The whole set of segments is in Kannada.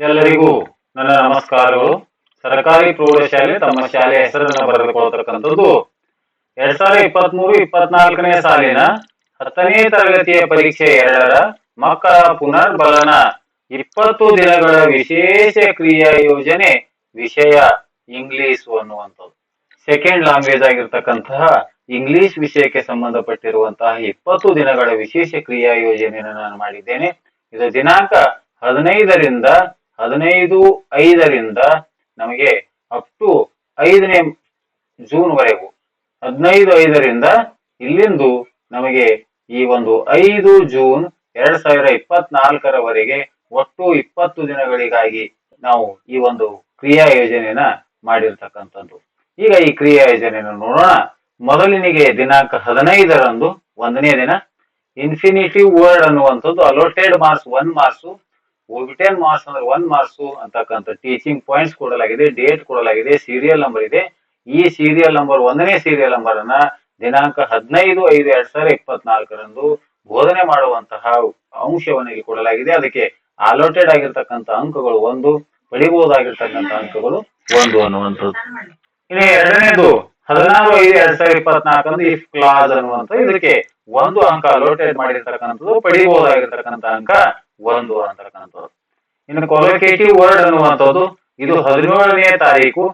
ಎಲ್ಲರಿಗೂ ನನ್ನ ನಮಸ್ಕಾರಗಳು. ಸರ್ಕಾರಿ ಪ್ರೌಢಶಾಲೆ, ತಮ್ಮ ಶಾಲೆಯ ಹೆಸರನ್ನು ಬರೆದುಕೊಳ್ತಕ್ಕಂಥದ್ದು ಎರಡ್ ಸಾವಿರದ ಇಪ್ಪತ್ತ್ ಮೂರು ಇಪ್ಪತ್ನಾಲ್ಕನೇ ಸಾಲಿನ ಹತ್ತನೇ ತರಗತಿಯ ಪರೀಕ್ಷೆ ಎರಡರ ಮಕ್ಕಳ ಪುನರ್ಬಲನ ಇಪ್ಪತ್ತು ದಿನಗಳ ವಿಶೇಷ ಕ್ರಿಯಾ ಯೋಜನೆ ವಿಷಯ ಇಂಗ್ಲಿಷ್ ಅನ್ನುವಂಥದ್ದು. ಸೆಕೆಂಡ್ ಲ್ಯಾಂಗ್ವೇಜ್ ಆಗಿರ್ತಕ್ಕಂತಹ ಇಂಗ್ಲಿಷ್ ವಿಷಯಕ್ಕೆ ಸಂಬಂಧಪಟ್ಟಿರುವಂತಹ ಇಪ್ಪತ್ತು ದಿನಗಳ ವಿಶೇಷ ಕ್ರಿಯಾ ಯೋಜನೆಯನ್ನು ನಾನು ಮಾಡಿದ್ದೇನೆ. ಇದು ದಿನಾಂಕ ಹದಿನೈದರಿಂದ ಹದಿನೈದು ಐದರಿಂದ ನಮಗೆ ಅಪ್ ಟು ಐದನೇ ಜೂನ್ ವರೆಗೂ. ಹದಿನೈದು ಐದರಿಂದ ಇಲ್ಲಿಂದು ನಮಗೆ ಈ ಒಂದು ಐದು ಜೂನ್ ಎರಡ್ ಸಾವಿರ ಇಪ್ಪತ್ನಾಲ್ಕರವರೆಗೆ ಒಟ್ಟು ಇಪ್ಪತ್ತು ದಿನಗಳಿಗಾಗಿ ನಾವು ಈ ಒಂದು ಕ್ರಿಯಾ ಯೋಜನೆಯನ್ನ ಮಾಡಿರ್ತಕ್ಕಂಥದ್ದು. ಈಗ ಈ ಕ್ರಿಯಾ ಯೋಜನೆಯನ್ನು ನೋಡೋಣ. ಮೊದಲಿನಿಗೆ ದಿನಾಂಕ ಹದಿನೈದರಂದು ಒಂದನೇ ದಿನ. ಇನ್ಫಿನಿಟಿವ್ ವರ್ಡ್ ಅನ್ನುವಂಥದ್ದು allotted marks one marks obtain marks ಅಂದ್ರೆ ಒನ್ ಮಾರ್ಸ್ ಅಂತಕ್ಕಂಥ ಟೀಚಿಂಗ್ ಪಾಯಿಂಟ್ಸ್ ಕೊಡಲಾಗಿದೆ ಡೇಟ್ ಕೊಡಲಾಗಿದೆ ಸೀರಿಯಲ್ ನಂಬರ್ ಇದೆ. ಈ ಸೀರಿಯಲ್ ನಂಬರ್ ಒಂದನೇ ಸೀರಿಯಲ್ ನಂಬರ್ ಅನ್ನ ದಿನಾಂಕ ಹದಿನೈದು ಐದು ಎರಡ್ ಸಾವಿರದ ಇಪ್ಪತ್ನಾಲ್ಕರಂದು ಬೋಧನೆ ಮಾಡುವಂತಹ ಅಂಶವನ್ನು ಇಲ್ಲಿ ಕೊಡಲಾಗಿದೆ. ಅದಕ್ಕೆ ಅಲೋಟೆಡ್ ಆಗಿರ್ತಕ್ಕಂಥ ಅಂಕಗಳು ಒಂದು, ಪಡಿಬಹುದಾಗಿರ್ತಕ್ಕಂಥ ಅಂಕಗಳು ಒಂದು ಅನ್ನುವಂಥದ್ದು. ಇನ್ನು ಎರಡನೇದು, ಹದಿನಾರು ಐದು ಎರಡ್ ಸಾವಿರದ ಇಪ್ಪತ್ನಾಲ್ಕರಂದು ಇಫ್ ಕ್ಲಾಸ್ ಅನ್ನುವಂಥ ಇದಕ್ಕೆ ಒಂದು ಅಂಕ ಅಲೋಟೆಡ್ ಮಾಡಿರ್ತಕ್ಕಂಥದ್ದು, ಪಡಿಬಹುದಾಗಿರ್ತಕ್ಕಂಥ ಅಂಕ ಒಂದು ಅಂತಕ್ಕಂಥದ್ದು ಇನ್ನು ಕೊಲೊಕೇಟಿವ್ ವರ್ಡ್ ಅನ್ನುವಂಥದ್ದು, ಇದು ಹದಿನೇಳನೇ ತಾರೀಕು.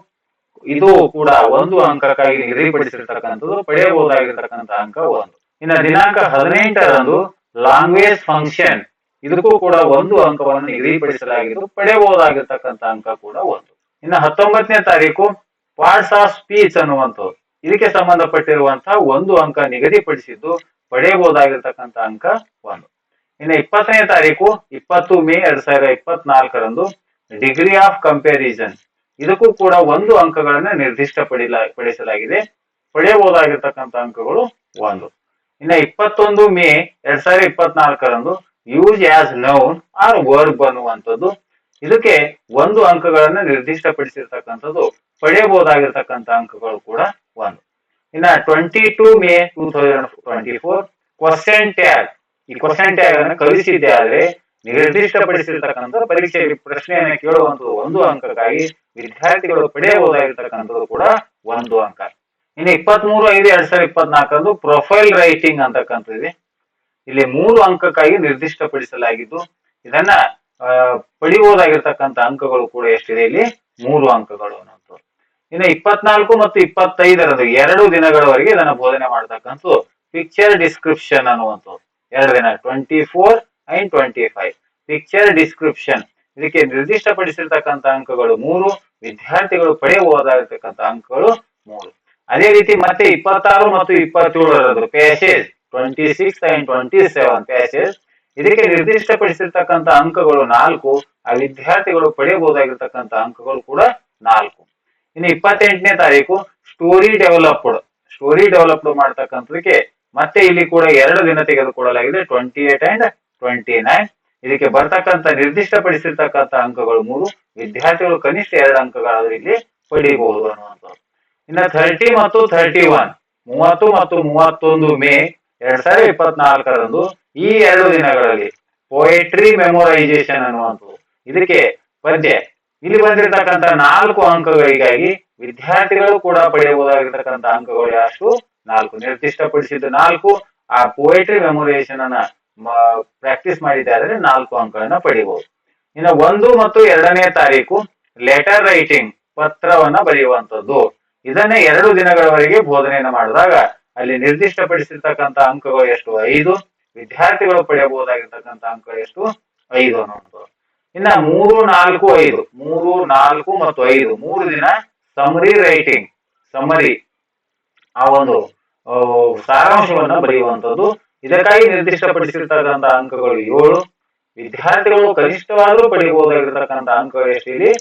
ಇದು ಕೂಡ ಒಂದು ಅಂಕಕ್ಕಾಗಿ ನಿಗದಿಪಡಿಸಿರ್ತಕ್ಕಂಥದ್ದು, ಪಡೆಯಬಹುದಾಗಿರ್ತಕ್ಕಂಥ ಅಂಕ ಒಂದು. ಇನ್ನು ದಿನಾಂಕ ಹದಿನೆಂಟರಂದು ಲಾಂಗ್ವೇಜ್ ಫಂಕ್ಷನ್ ಇದಕ್ಕೂ ಕೂಡ ಒಂದು ಅಂಕವನ್ನು ನಿಗದಿಪಡಿಸಲಾಗಿದ್ದು, ಪಡೆಯಬಹುದಾಗಿರ್ತಕ್ಕಂಥ ಅಂಕ ಕೂಡ ಒಂದು. ಇನ್ನು ಹತ್ತೊಂಬತ್ತನೇ ತಾರೀಕು ಪಾರ್ಟ್ಸ್ ಆಫ್ ಸ್ಪೀಚ್ ಅನ್ನುವಂಥದ್ದು. ಇದಕ್ಕೆ ಸಂಬಂಧಪಟ್ಟಿರುವಂತಹ ಒಂದು ಅಂಕ ನಿಗದಿಪಡಿಸಿದ್ದು, ಪಡೆಯಬಹುದಾಗಿರ್ತಕ್ಕಂಥ ಅಂಕ ಒಂದು. ಇನ್ನು ಇಪ್ಪತ್ತನೇ ತಾರೀಕು, ಇಪ್ಪತ್ತು ಮೇ ಎರಡ್ ಸಾವಿರದ ಇಪ್ಪತ್ನಾಲ್ಕರಂದು ಡಿಗ್ರಿ ಆಫ್ ಕಂಪ್ಯಾರಿಸನ್. ಇದಕ್ಕೂ ಕೂಡ ಒಂದು ಅಂಕಗಳನ್ನ ನಿರ್ದಿಷ್ಟ ಪಡಿಲ ಪಡಿಸಲಾಗಿದೆ ಪಡೆಯಬಹುದಾಗಿರ್ತಕ್ಕಂಥ ಅಂಕಗಳು ಒಂದು. ಇನ್ನು ಇಪ್ಪತ್ತೊಂದು ಮೇ ಎರಡ್ ಸಾವಿರದ ಇಪ್ಪತ್ನಾಲ್ಕರಂದು use as noun or verb ಅನ್ನುವಂಥದ್ದು. ಇದಕ್ಕೆ ಒಂದು ಅಂಕಗಳನ್ನ ನಿರ್ದಿಷ್ಟಪಡಿಸಿರ್ತಕ್ಕಂಥದ್ದು, ಪಡೆಯಬಹುದಾಗಿರ್ತಕ್ಕಂಥ ಅಂಕಗಳು ಕೂಡ ಒಂದು. ಇನ್ನ twenty two May two thousand twenty four question tag ಈ ಕ್ವಶನ್ ಟ್ಯಾಗ್ ಅನ್ನು ಆದರೆ ನಿರ್ದಿಷ್ಟಪಡಿಸಿರ್ತಕ್ಕಂಥ ಪರೀಕ್ಷೆಯಲ್ಲಿ ಪ್ರಶ್ನೆಯನ್ನ ಕೇಳುವಂತ ಒಂದು ಅಂಕಕ್ಕಾಗಿ ವಿದ್ಯಾರ್ಥಿಗಳು ಪಡೆಯಬಹುದಾಗಿರ್ತಕ್ಕಂಥದ್ದು ಕೂಡ ಒಂದು ಅಂಕ. ಇನ್ನು ಇಪ್ಪತ್ತ್ ಮೂರು ಐದು ಎರಡ್ ಸಾವಿರದ ಇಪ್ಪತ್ನಾಲ್ಕರಂದು ಪ್ರೊಫೈಲ್ ರೈಟಿಂಗ್ ಅಂತಕ್ಕಂಥದ್ದು ಇದೆ. ಇಲ್ಲಿ ಮೂರು ಅಂಕಕ್ಕಾಗಿ ನಿರ್ದಿಷ್ಟಪಡಿಸಲಾಗಿದ್ದು ಇದನ್ನ ಆ, ಪಡಿಬಹುದಾಗಿರ್ತಕ್ಕಂಥ ಅಂಕಗಳು ಕೂಡ ಎಷ್ಟಿದೆ ಇಲ್ಲಿ? ಮೂರು ಅಂಕಗಳು ಅನ್ನೋದು ಇನ್ನು ಇಪ್ಪತ್ನಾಲ್ಕು ಮತ್ತು ಇಪ್ಪತ್ತೈದರಂದು ಎರಡು ದಿನಗಳವರೆಗೆ ಇದನ್ನ ಬೋಧನೆ ಮಾಡತಕ್ಕಂಥ ಪಿಕ್ಚರ್ ಡಿಸ್ಕ್ರಿಪ್ಷನ್ ಅನ್ನುವಂಥದ್ದು. ಎರಡು ದಿನ twenty four and twenty five picture description ಇದಕ್ಕೆ ನಿರ್ದಿಷ್ಟಪಡಿಸಿರ್ತಕ್ಕಂಥ ಅಂಕಗಳು ಮೂರು, ವಿದ್ಯಾರ್ಥಿಗಳು ಪಡೆಯಬಹುದಾಗಿರ್ತಕ್ಕಂಥ ಅಂಕಗಳು ಮೂರು. ಅದೇ ರೀತಿ ಮತ್ತೆ ಇಪ್ಪತ್ತಾರು ಮತ್ತು ಇಪ್ಪತ್ತೇಳರದು passage twenty six and twenty seven passage ಇದಕ್ಕೆ ನಿರ್ದಿಷ್ಟಪಡಿಸಿರ್ತಕ್ಕಂಥ ಅಂಕಗಳು ನಾಲ್ಕು, ಆ ವಿದ್ಯಾರ್ಥಿಗಳು ಪಡೆಯಬಹುದಾಗಿರ್ತಕ್ಕಂಥ ಅಂಕಗಳು ಕೂಡ ನಾಲ್ಕು. ಇನ್ನು ಇಪ್ಪತ್ತೆಂಟನೇ ತಾರೀಕು ಸ್ಟೋರಿ ಡೆವಲಪ್ಡ್ ಸ್ಟೋರಿ ಡೆವಲಪ್ಡ್ ಮಾಡ್ತಕ್ಕಂಥದಕ್ಕೆ ಮತ್ತೆ ಇಲ್ಲಿ ಕೂಡ ಎರಡು ದಿನ ತೆಗೆದುಕೊಳ್ಳಲಾಗಿದೆ twenty eight and twenty nine ಇದಕ್ಕೆ ಬರ್ತಕ್ಕಂಥ ನಿರ್ದಿಷ್ಟಪಡಿಸಿರ್ತಕ್ಕಂಥ ಅಂಕಗಳು ಮೂರು, ವಿದ್ಯಾರ್ಥಿಗಳು ಕನಿಷ್ಠ ಎರಡು ಅಂಕಗಳಾದ್ರೂ ಇಲ್ಲಿ ಪಡೆಯಬಹುದು ಅನ್ನುವಂಥದ್ದು. ಇನ್ನು ಥರ್ಟಿ ಮತ್ತು ಥರ್ಟಿ ಒನ್ ಮೂವತ್ತು ಮತ್ತು ಮೂವತ್ತೊಂದು ಮೇ ಎರಡ್ ಸಾವಿರದ ಇಪ್ಪತ್ನಾಲ್ಕರಂದು ಈ ಎರಡು ದಿನಗಳಲ್ಲಿ ಪೋಯೆಟ್ರಿ ಮೆಮೊರೈಸೇಷನ್ ಅನ್ನುವಂಥದ್ದು. ಇದಕ್ಕೆ ಪದ್ಯ ಇಲ್ಲಿ ಬಂದಿರತಕ್ಕಂತ ನಾಲ್ಕು ಅಂಕಗಳಿಗಾಗಿ ವಿದ್ಯಾರ್ಥಿಗಳು ಕೂಡ ಪಡೆಯಬಹುದಾಗಿರ್ತಕ್ಕಂಥ ಅಂಕಗಳು ಎಷ್ಟು ನಾಲ್ಕು ನಿರ್ದಿಷ್ಟಪಡಿಸಿದ್ದು ನಾಲ್ಕು, ಆ ಪೋಯಟ್ರಿ ಮೆಮೊರೈಸೇಷನ್ ಅನ್ನ ಪ್ರಾಕ್ಟೀಸ್ ಮಾಡಿದ್ದಾರೆ ನಾಲ್ಕು ಅಂಕಗಳನ್ನ ಪಡಿಬಹುದು ಇನ್ನು ಒಂದು ಮತ್ತು ಎರಡನೇ ತಾರೀಕು ಲೆಟರ್ ರೈಟಿಂಗ್ ಪತ್ರವನ್ನ ಬರೆಯುವಂತದ್ದು ಇದನ್ನ ಎರಡು ದಿನಗಳವರೆಗೆ ಬೋಧನೆಯನ್ನು ಮಾಡಿದಾಗ ಅಲ್ಲಿ ನಿರ್ದಿಷ್ಟಪಡಿಸಿರ್ತಕ್ಕಂಥ ಅಂಕಗಳು ಎಷ್ಟು? ಐದು. ವಿದ್ಯಾರ್ಥಿಗಳು ಪಡೆಯಬಹುದಾಗಿರ್ತಕ್ಕಂಥ ಅಂಕ ಎಷ್ಟು? ಐದು ಅನ್ನೋದು ಇನ್ನ ಮೂರು, ನಾಲ್ಕು, ಐದು. ಮೂರು, ನಾಲ್ಕು ಮತ್ತು ಐದು. ಮೂರು ದಿನ ಸಮರಿ ರೈಟಿಂಗ್ ಸಮರಿ ಆ ಒಂದು ಸಾರಾಂಶವನ್ನ ಬರೆಯುವಂಥದ್ದು. ಇದಕ್ಕಾಗಿ ನಿರ್ದಿಷ್ಟಪಡಿಸಿರ್ತಕ್ಕಂಥ ಅಂಕಗಳು ಏಳು. ವಿದ್ಯಾರ್ಥಿಗಳು ಕನಿಷ್ಠವಾದರೂ ಪಡೆಯಬಹುದಾಗಿರ್ತಕ್ಕಂಥ ಅಂಕಗಳು ಎಷ್ಟು ಇಲ್ಲಿ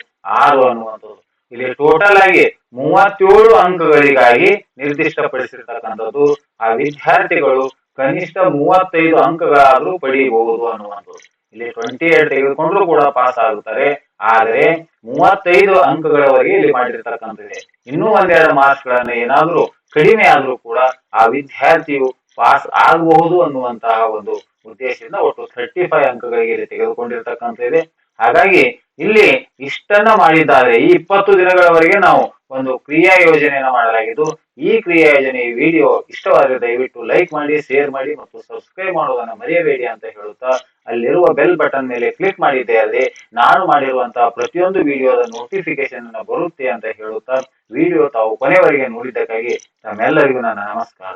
ಆರು ಅನ್ನುವಂಥದ್ದು. ಇಲ್ಲಿ ಟೋಟಲ್ ಆಗಿ ಮೂವತ್ತೇಳು ಅಂಕಗಳಿಗಾಗಿ ನಿರ್ದಿಷ್ಟಪಡಿಸಿರ್ತಕ್ಕಂಥದ್ದು. ಆ ವಿದ್ಯಾರ್ಥಿಗಳು ಕನಿಷ್ಠ ಮೂವತ್ತೈದು ಅಂಕಗಳಾದರೂ ಪಡೆಯಬಹುದು ಅನ್ನುವಂಥದ್ದು. ಇಲ್ಲಿ ಟ್ವೆಂಟಿ ಏಟ್ ತೆಗೆದುಕೊಂಡ್ರು ಕೂಡ ಪಾಸ್ ಆಗುತ್ತಾರೆ. ಆದರೆ ಮೂವತ್ತೈದು ಅಂಕಗಳವರೆಗೆ ಇಲ್ಲಿ ಮಾಡಿರ್ತಕ್ಕಂಥದ್ದು ಇನ್ನೂ ಒಂದೆರಡು ಮಾರ್ಕ್ಸ್ ಗಳನ್ನ ಏನಾದ್ರೂ ಕಡಿಮೆ ಆದರೂ ಕೂಡ ಆ ವಿದ್ಯಾರ್ಥಿಯು ಪಾಸ್ ಆಗಬಹುದು ಅನ್ನುವಂತಹ ಒಂದು ಉದ್ದೇಶದಿಂದ ಒಟ್ಟು ಥರ್ಟಿ ಫೈವ್ ಅಂಕಗಳಿಗೆ ಇಲ್ಲಿ ತೆಗೆದುಕೊಂಡಿರ್ತಕ್ಕಂಥ ಇದೆ ಹಾಗಾಗಿ ಇಲ್ಲಿ ಇಷ್ಟನ್ನ ಮಾಡಿದ್ದಾರೆ. ಈ ಇಪ್ಪತ್ತು ದಿನಗಳವರೆಗೆ ನಾವು ಒಂದು ಕ್ರಿಯಾ ಯೋಜನೆಯನ್ನು ಮಾಡಲಾಗಿದ್ದು, ಈ ಕ್ರಿಯಾ ಯೋಜನೆ ವಿಡಿಯೋ ಇಷ್ಟವಾದರೆ ದಯವಿಟ್ಟು ಲೈಕ್ ಮಾಡಿ, ಶೇರ್ ಮಾಡಿ ಮತ್ತು ಸಬ್ಸ್ಕ್ರೈಬ್ ಮಾಡೋದನ್ನ ಮರೆಯಬೇಡಿ ಅಂತ ಹೇಳುತ್ತಾ ಅಲ್ಲಿರುವ ಬೆಲ್ ಬಟನ್ ಮೇಲೆ ಕ್ಲಿಕ್ ಮಾಡಿದ್ದೆ ಅಲ್ಲಿ ನಾನು ಮಾಡಿರುವಂತಹ ಪ್ರತಿಯೊಂದು ವಿಡಿಯೋದ ನೋಟಿಫಿಕೇಶನ್ ಬರುತ್ತೆ ಅಂತ ಹೇಳುತ್ತಾ ವಿಡಿಯೋ ತಾವು ಕೊನೆವರೆಗೆ ನೋಡಿದ್ದಕ್ಕಾಗಿ ತಮ್ಮೆಲ್ಲರಿಗೂ ನನ್ನ ನಮಸ್ಕಾರ.